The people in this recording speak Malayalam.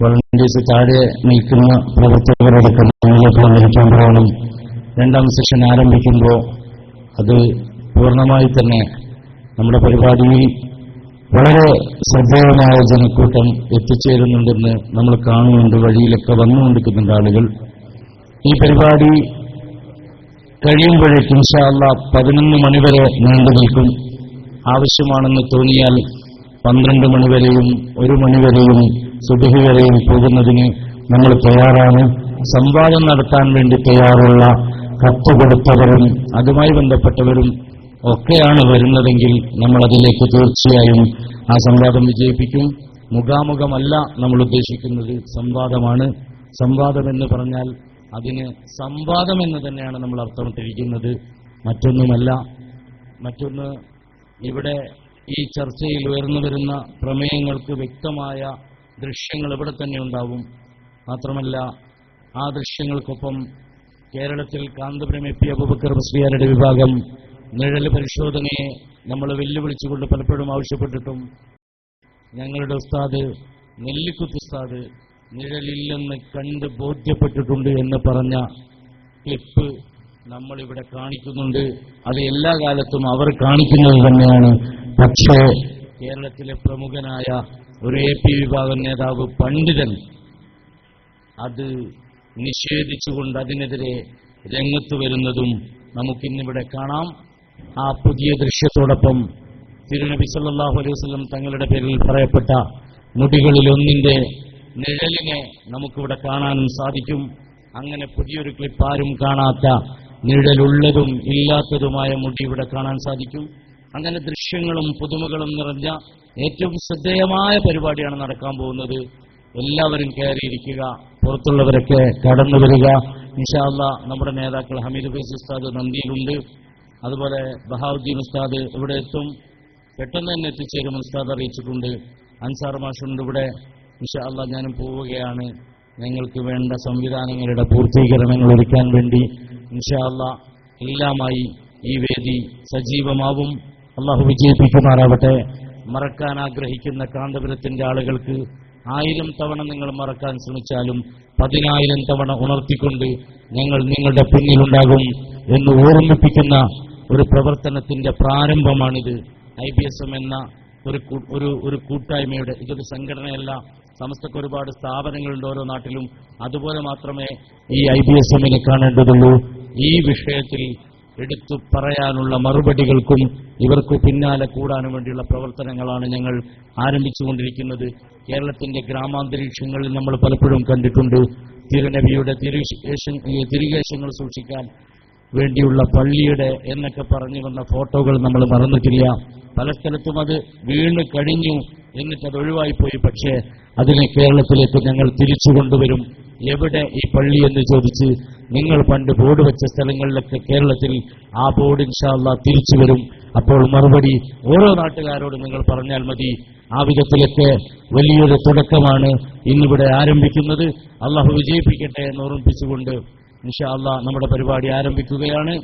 വോളണ്ടിയേഴ്സ് താഴെ നിൽക്കുന്ന പ്രവർത്തകരടക്കം പറയണം. രണ്ടാം സെഷൻ ആരംഭിക്കുമ്പോൾ അത് പൂർണമായി തന്നെ നമ്മുടെ പരിപാടിയിൽ വളരെ ശ്രദ്ധേയമായ ജനക്കൂട്ടം എത്തിച്ചേരുന്നുണ്ടെന്ന് നമ്മൾ കാണുന്നുണ്ട് വഴിയിലൊക്കെ വന്നുകൊണ്ടിരിക്കുന്നുണ്ട് ആളുകൾ. ഈ പരിപാടി കഴിയുമ്പോഴേക്കും ഇൻഷാല്ല പതിനൊന്ന് മണിവരെ നീണ്ടു നിൽക്കും. ആവശ്യമാണെന്ന് തോന്നിയാൽ പന്ത്രണ്ട് മണിവരെയും ഒരു മണിവരെയും സുബഹി വരെയും പോകുന്നതിന് നമ്മൾ തയ്യാറാണ്. സംവാദം നടത്താൻ വേണ്ടി തയ്യാറുള്ള കത്ത് കൊടുത്തവരും അതുമായി ബന്ധപ്പെട്ടവരും ഒക്കെയാണ് വരുന്നതെങ്കിൽ നമ്മൾ അതിലേക്ക് തീർച്ചയായും ആ സംവാദം വിജയിപ്പിക്കും. മുഖാമുഖമല്ല നമ്മൾ ഉദ്ദേശിക്കുന്നത്. സംവാദമാണ്. സംവാദം എന്ന് പറഞ്ഞാൽ അതിന് സംവാദം എന്ന് തന്നെയാണ് നമ്മൾ അർത്ഥമിട്ടിരിക്കുന്നത്. മറ്റൊന്നുമല്ല മറ്റൊന്ന് ഇവിടെ ഈ ചർച്ചയിൽ ഉയർന്നു വരുന്ന പ്രമേയങ്ങൾക്ക് വ്യക്തമായ ദൃശ്യങ്ങൾ ഇവിടെ തന്നെ ഉണ്ടാവും. മാത്രമല്ല ആ ദൃശ്യങ്ങൾക്കൊപ്പം കേരളത്തിൽ കാന്തപുരം എ പി അബുബക്കർ ബസ്ലിയാരുടെ വിഭാഗം നിഴൽ പരിശോധനയെ നമ്മൾ വെല്ലുവിളിച്ചുകൊണ്ട് പലപ്പോഴും ആവശ്യപ്പെട്ടിട്ടും ഞങ്ങളുടെ ഉസ്താദ് നെല്ലിക്കുത്ത് ഉസ്താദ് നിഴലില്ലെന്ന് കണ്ട് ബോധ്യപ്പെട്ടിട്ടുണ്ട് എന്ന് പറഞ്ഞ ക്ലിപ്പ് നമ്മളിവിടെ കാണിക്കുന്നുണ്ട്. അത് എല്ലാ കാലത്തും അവർ കാണിക്കുന്നത് തന്നെയാണ്. പക്ഷേ കേരളത്തിലെ പ്രമുഖനായ ഒരു എ പി വിഭാഗം നേതാവ് പണ്ഡിതൻ അത് നിഷേധിച്ചുകൊണ്ട് അതിനെതിരെ രംഗത്ത് വരുന്നതും നമുക്കിന്നിവിടെ കാണാം. ആ പുതിയ ദൃശ്യത്തോടൊപ്പം തിരുനബി സല്ലാഹു അലൈഹി വസല്ലം തങ്ങളുടെ പേരിൽ പറയപ്പെട്ട മുടികളിൽ ഒന്നിന്റെ നിഴലിനെ നമുക്കിവിടെ കാണാനും സാധിക്കും. അങ്ങനെ പുതിയൊരു ക്ലിപ്പ് ആരും കാണാത്ത നിഴലുള്ളതും ഇല്ലാത്തതുമായ മുടി ഇവിടെ കാണാൻ സാധിക്കും. അങ്ങനെ ദൃശ്യങ്ങളും പുതുമകളും നിറഞ്ഞ ഏറ്റവും ശ്രദ്ധേയമായ പരിപാടിയാണ് നടക്കാൻ പോകുന്നത്. എല്ലാവരും കയറിയിരിക്കുക പുറത്തുള്ളവരൊക്കെ കടന്നു വരിക. നിഷാദ നമ്മുടെ നേതാക്കൾ ഹമീദ് ഫൈസ് ഉസ്താദ് നന്ദിയിലുണ്ട്. അതുപോലെ ബഹാവുദ്ദീൻ ഉസ്താദ് ഇവിടെ എത്തും. പെട്ടെന്ന് തന്നെ എത്തിച്ചേരും ഉസ്താദ് അറിയിച്ചിട്ടുണ്ട്. അൻസാർ മാഷുണ്ട് ഇവിടെ. ഇൻഷാല്ല ഞാനും പോവുകയാണ്. നിങ്ങൾക്ക് വേണ്ട സംവിധാനങ്ങളുടെ പൂർത്തീകരണങ്ങൾ ഒരുക്കാൻ വേണ്ടി ഇൻഷാല്ല എല്ലാമായി ഈ വേദി സജീവമാവും. അള്ളാഹു വിജയിപ്പിക്കുമാറാവട്ടെ. മറക്കാൻ ആഗ്രഹിക്കുന്ന കാന്തപുരത്തിന്റെ ആളുകൾക്ക് ആയിരം തവണ നിങ്ങൾ മറക്കാൻ ശ്രമിച്ചാലും പതിനായിരം തവണ ഉണർത്തിക്കൊണ്ട് ഞങ്ങൾ നിങ്ങളുടെ പിന്നിലുണ്ടാകും എന്ന് ഓർമ്മിപ്പിക്കുന്ന ഒരു പ്രവർത്തനത്തിന്റെ പ്രാരംഭമാണിത്. ഐ ബി എസ് എം എന്ന ഒരു ഒരു കൂട്ടായ്മയുടെ ഇതൊരു സംഘടനയല്ല. സമസ്തക്ക് ഒരുപാട് സ്ഥാപനങ്ങളുണ്ട് ഓരോ നാട്ടിലും. അതുപോലെ മാത്രമേ ഈ ഐ ബി എസ് എമ്മിനെ കാണേണ്ടതുള്ളൂ. ഈ വിഷയത്തിൽ എടുത്തു പറയാനുള്ള മറുപടികൾക്കും ഇവർക്ക് പിന്നാലെ കൂടാനും വേണ്ടിയുള്ള പ്രവർത്തനങ്ങളാണ് ഞങ്ങൾ ആരംഭിച്ചുകൊണ്ടിരിക്കുന്നത്. കേരളത്തിന്റെ ഗ്രാമാന്തരീക്ഷങ്ങളിൽ നമ്മൾ പലപ്പോഴും കണ്ടിട്ടുണ്ട്. തിരുനബിയുടെ തിരികേശങ്ങൾ സൂക്ഷിക്കാൻ വേണ്ടിയുള്ള പള്ളിയുടെ എന്നൊക്കെ പറഞ്ഞു വന്ന ഫോട്ടോകൾ നമ്മൾ മറന്നിട്ടില്ല. പല സ്ഥലത്തും അത് വീണ് കഴിഞ്ഞു. എന്നിട്ട് അത് ഒഴിവായി പോയി പക്ഷേ അതിനെ കേരളത്തിലേക്ക് ഞങ്ങൾ തിരിച്ചു കൊണ്ടുവരും. എവിടെ ഈ പള്ളി എന്ന് ചോദിച്ച് നിങ്ങൾ പണ്ട് ബോർഡ് വെച്ച സ്ഥലങ്ങളിലൊക്കെ കേരളത്തിൽ ആ ബോർഡ് ഇൻഷാല്ല തിരിച്ചു വരും. അപ്പോൾ മറുപടി ഓരോ നാട്ടുകാരോട് നിങ്ങൾ പറഞ്ഞാൽ മതി. ആ വിധത്തിലൊക്കെ വലിയൊരു തുടക്കമാണ് ഇന്നിവിടെ ആരംഭിക്കുന്നത്. അള്ളാഹു വിജയിപ്പിക്കട്ടെ എന്ന് ഓർമ്മിപ്പിച്ചുകൊണ്ട് ഇൻഷാല്ല നമ്മുടെ പരിപാടി ആരംഭിക്കുകയാണ്.